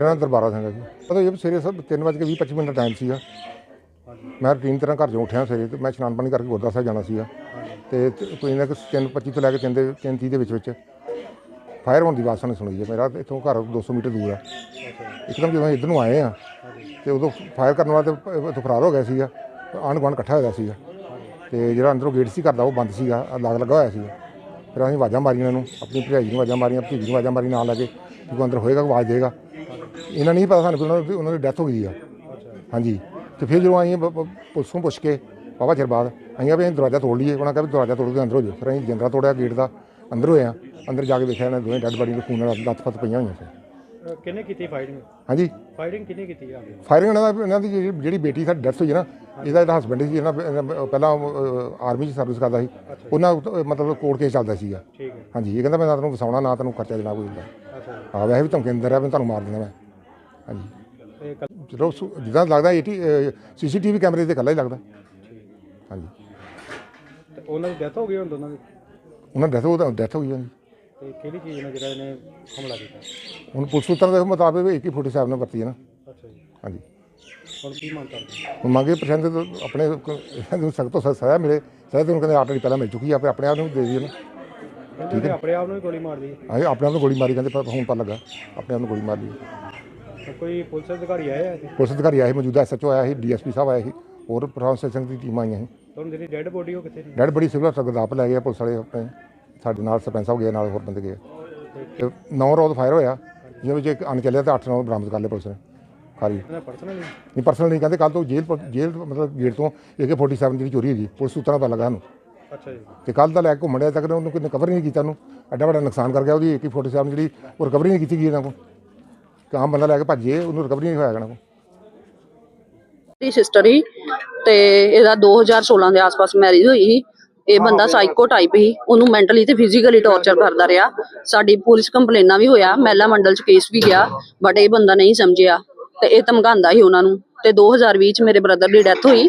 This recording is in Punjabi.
ਮੇਰਾ ਨਾਮ ਦਰਬਾਰਾ ਸਿੰਘ ਹੈ ਜੀ। ਪਤਾ ਇਹ ਸਵੇਰੇ ਸਭ 3:20 25 ਮਿੰਟ ਦਾ ਟਾਈਮ ਸੀਗਾ। ਮੈਂ ਰੂਟੀਨ ਤਰ੍ਹਾਂ ਘਰ ਚੋਂ ਉੱਠਿਆ ਸਵੇਰੇ ਤੇ ਮੈਂ ਇਸ਼ਨਾਨ ਪਾਣੀ ਕਰਕੇ ਗੁਰਦੁਆਰਾ ਸਾਹਿਬ ਜਾਣਾ ਸੀਗਾ। ਤੇ ਕੋਈ ਨਾ ਕਿ 3:25 ਤੋਂ ਲੈ ਕੇ 3 ਦੇ 3:30 ਦੇ ਵਿੱਚ ਵਿੱਚ ਫਾਇਰ ਹੋਣ ਦੀ ਆਵਾਜ਼ ਸਾਨੂੰ ਸੁਣੀ ਹੈ। ਮੇਰਾ ਇੱਥੋਂ ਘਰ 200 ਮੀਟਰ ਦੂਰ ਆ। ਇੱਕਦਮ ਜਦੋਂ ਅਸੀਂ ਇੱਧਰ ਨੂੰ ਆਏ ਆ ਤੇ ਉਦੋਂ ਫਾਇਰ ਕਰਨ ਵਾਲਾ ਤੇ ਇੱਥੋਂ ਫਰਾਰ ਹੋ ਗਿਆ ਸੀਗਾ। ਆਂਢ ਗੁਆਂਢ ਇਕੱਠਾ ਹੋਇਆ ਸੀਗਾ। ਤੇ ਜਿਹੜਾ ਅੰਦਰੋਂ ਗੇਟ ਸੀ ਘਰ ਦਾ, ਉਹ ਬੰਦ ਸੀਗਾ। ਲਾਗ ਲੱਗਾ ਹੋਇਆ ਸੀਗਾ। ਫਿਰ ਅਸੀਂ ਆਵਾਜ਼ਾਂ ਮਾਰੀਆਂ ਇਹਨੂੰ ਆਪਣੀ ਭਰਜਾਈ ਨੂੰ ਆਵਾਜ਼ਾਂ ਮਾਰੀਆਂ, ਭਤੀਜੀ ਨੂੰ ਆਵਾਜ਼ਾਂ ਮਾਰੀ ਨਾਲ ਲੱਗੇ ਕਿ ਕੋਈ ਅੰਦਰ ਹੋਏਗਾ, ਆਵਾਜ਼ ਦੇਗਾ। ਇਹਨਾਂ ਨਹੀਂ ਪਤਾ ਸਾਨੂੰ ਕਿ ਉਹਨਾਂ ਦੀ ਉਹਨਾਂ ਦੀ ਡੈਥ ਹੋ ਗਈ ਆ। ਹਾਂਜੀ। ਤੇ ਫਿਰ ਜਦੋਂ ਬ- ਪੁਲਿਸ ਨੂੰ ਪੁੱਛ ਕੇ ਬਾਬਾ ਚਿਰ ਬਾਅਦ ਅਸੀਂ ਕਿਹਾ ਵੀ ਅਸੀਂ ਦਰਵਾਜ਼ਾ ਤੋੜ ਲਈਏ। ਉਹਨਾਂ ਕਿਹਾ ਵੀ ਦਰਵਾਜ਼ਾ ਤੋੜ ਕੇ ਅੰਦਰ ਹੋ ਜਾਓ। ਫਿਰ ਅਸੀਂ ਜੰਦਰਾ ਤੋੜਿਆ ਗੇਟ ਦਾ ਅੰਦਰ ਹੋਏ ਆ। ਅੰਦਰ ਜਾ ਕੇ ਵੇਖਿਆ ਇਹਨਾਂ ਦੋਵੇਂ ਡੈਡ ਬੜੀ ਦੇ ਖੂਨ ਨਾਲ ਲੱਤ-ਫੱਤ ਪਈਆਂ ਹੋਈਆਂ ਸੀ। ਅਹ ਕਿਹਨੇ ਕੀਤੀ ਫਾਈਟਿੰਗ ਹਾਂਜੀ। ਫਾਈਟਿੰਗ ਕਿਹਨੇ ਕੀਤੀ ਆ? ਫਾਇਰਿੰਗ ਇਹਨਾਂ ਦਾ ਇਹਨਾਂ ਦੀ ਜਿਹੜੀ- ਜਿਹੜੀ ਬੇਟੀ ਸਾਡੀ ਡੈਥ ਹੋਈ ਹੈ ਨਾ ਇਹਦਾ ਜਿਹੜਾ ਹਸਬੰਡ ਸੀ ਇਹਨਾਂ ਇਹਨਾਂ ਪਹਿਲਾਂ ਆਰਮੀ 'ਚ ਸਰਵਿਸ ਕਰਦਾ ਸੀ। ਉਹਨਾਂ ਉੱਤੇ ਮਤਲਬ ਕੋਰਟ ਕੇਸ ਚੱਲਦਾ ਸੀਗਾ। ਠੀਕ ਹੈ। ਹਾਂਜੀ। ਇਹ ਕਹਿੰਦਾ ਮੈਂ ਨਾ ਤੈਨੂੰ ਵਸਾਉਣਾ ਨਾ ਤੈਨੂੰ ਖਰਚਾ ਦੇਣਾ ਕੋਈ ਦਾ ਅੱਛਾ ਜੀ। ਆ ਵੈਸੇ ਵੀ ਧਮਕੀ ਦਿੰਦਾ ਰਿਹਾ ਮੈਂ ਤੁਹਾਨੂੰ ਮਾਰ ਦੇਣਾ ਮੈਂ। ਹਾਂਜੀ। ਕੱਲ- ਸੁ- ਜਿੱਦਾਂ ਲੱਗਦਾ ਏਟੀ ਸੀਸੀਟੀਵੀ ਕੈਮਰੇ ਤੇ ਇਕੱਲਾ ਹੀ ਲੱਗਦਾ। ਹਾਂਜੀ। ਤੇ ਉਹਨਾਂ ਦੀ ਡੈਥ ਹੋ ਗਈ ਹੁਣ ਦੋਨਾਂ ਦੀ? ਉਹਨਾਂ ਡੈਥ ਉਹ ਡੈਥ ਹੋ ਗਈ ਉਹਦੀ ਤੇ ਕਿਹੜੀ ਚੀਜ਼ ਨਾਲ ਜਿਹੜਾ ਇਹਨੇ ਹਮਲਾ ਕੀਤਾ? ਹੁਣ ਪੁਲਿਸ ਸੂਤਰਾਂ ਦੇ ਮੁਤਾਬਕ AK 47 ਨਾਲ ਵਰਤੀ ਹੈ ਨਾ। ਅੱਛਾ ਜੀ। ਹਾਂਜੀ। ਹੁਣ ਕੀ ਮੰਗ ਕਰਦੇ ਹੁਣ ਮੰਗੇ ਪ੍ਰਸ਼ਾਸਨ ਤੋਂ ਆਪਣੇ ਇਹਨਾਂ ਨੂੰ ਸਖਤ ਤੋਂ ਸਖਤ ਸਜ਼ਾ ਮਿਲੇ। ਸਜ਼ਾ ਤੁਹਾਨੂੰ ਕਹਿੰਦੇ ਆਲਰੇਡੀ ਪਹਿਲਾਂ ਮਿਲ ਚੁੱਕੀ ਆ ਆਪਣੇ ਆਪ ਨੂੰ ਦੇ ਦਈਏ ਨਾ। ਉਹਨੇ ਆਪਣੇ ਆਪ ਨੂੰ ਹੀ ਗੋਲੀ ਮਾਰ ਦਿੱਤੀ ਹਾਂਜੀ ਆਪਣੇ ਆਪ ਨੂੰ ਗੋਲੀ ਮਾਰੀ ਕਹਿੰਦੇ ਪਰ ਹੁਣ ਪਤਾ ਲੱਗਾ। ਆਪਣੇ ਆਪ ਨੂੰ ਗੋਲੀ ਮਾਰ ਲਈ। ਕੋਈ ਪੁਲਿਸ ਅਧਿਕਾਰੀ ਆਇਆ ਇੱਥੇ? ਪੁਲਿਸ ਅਧਿਕਾਰੀ ਆਏ ਸੀ, ਮੌਜੂਦਾ ਐਸਐਚਓ ਆਇਆ ਸੀ ਡੀਐਸਪੀ ਸਾਹਿਬ ਆਏ ਸੀ ਹੋਰ ਦੀ ਟੀਮ ਆਈਆਂ ਸੀ। ਤੁਹਾਨੂੰ ਜਿਹੜੀ ਡੈੱਡ ਬੋਡੀ ਉਹ ਕਿੱਥੇ ਨੇ ਡੈਡ ਬੜੀ ਸਿਵਲ ਹਸਪਤਾਲ ਗਦਾਪ ਲੈ ਗਏ ਪੁਲਿਸ ਵਾਲੇ ਆਪਣੇ ਸਾਡੇ ਨਾਲ ਸਰਪੰਚ ਸਾਹਿਬ ਗਏ ਨਾਲ ਹੋਰ ਬੰਦੇ ਗਏ ਤੇ ਨੌ ਰੋਜ਼ ਫਾਇਰ ਹੋਇਆ ਜਿਹਦੇ ਵਿੱਚ ਇੱਕ ਅਣ ਚੱਲਿਆ ਤੇ 8 ਨੌ ਬਰਾਮਦ ਕਰ ਲਏ ਪੁਲਿਸ ਨੇ ਖਾਰੀ ਇਹਨਾਂ ਪਰਸਨਲੀ ਨਹੀਂ? ਪਰਸਨਲ ਨਹੀਂ ਕਹਿੰਦੇ ਕੱਲ ਤੋਂ ਜੇਲ੍ਹ ਪ- ਜੇਲ੍ਹ ਮਤਲਬ ਗੇਟ ਤੋਂ AK47 ਜਿਹੜੀ ਚੋਰੀ ਹੋਈ ਪੁਲਿਸ ਸੂਤਰਾਂ ਦਾ ਲੱਗਾ ਸਾਨੂੰ। ਅੱਛਾ ਜੀ। ਤੇ ਕੱਲ ਦਾ ਲੈ ਕੇ ਘੁੰਮਣ ਡਿਆ ਤੱਕ ਉਹਨੂੰ ਕੋਈ ਕਵਰ ਨਹੀਂ ਕੀਤਾ ਉਹਨੂੰ ਐਡਾ ਵੱਡਾ ਨੁਕਸਾਨ ਕਰ ਗਿਆ ਉਹਦੀ AK47 ਜਿਹੜੀ ਉਹ ਰਿਕਵਰੀ ਨਹੀਂ ਕੀਤੀ ਗਈ ਇਹਨਾਂ ਕੋਲ। ਕਾਮ ਬੰਦਾ ਲੈ ਕੇ ਭੱਜੇ ਉਹਨੂੰ ਰਿਕਵਰੀ ਨਹੀਂ ਹੋਇਆ ਕੋਲ। ਦੀ ਸਿਸਟਰ ਹੀ ਤੇ ਇਹਦਾ 2016 ਦੇ ਆਸ-ਪਾਸ ਮੈਰਿਜ ਹੋਈ ਸੀ। ਇਹ ਬੰਦਾ ਸਾਈਕੋ ਟਾਈਪ ਹੀ ਉਹਨੂੰ ਮੈਂਟਲੀ ਤੇ ਫਿਜ਼ੀਕਲੀ ਟੌਰਚਰ ਕਰਦਾ ਰਿਹਾ। ਸਾਡੀ ਪੁਲਿਸ ਕੰਪਲੇਨਾਂ ਵੀ ਹੋਇਆ ਮਹਿਲਾ ਮੰਡਲ ਚ ਕੇਸ ਵੀ ਗਿਆ ਬਟ ਇਹ ਬੰਦਾ ਨਹੀਂ ਸਮਝਿਆ। ਤੇ ਇਹ ਧਮਕਾਉਂਦਾ ਸੀ ਉਹਨਾਂ ਨੂੰ। ਤੇ 2020 ਚ ਮੇਰੇ ਬ੍ਰਦਰ ਦੀ ਡੈਥ ਹੋਈ।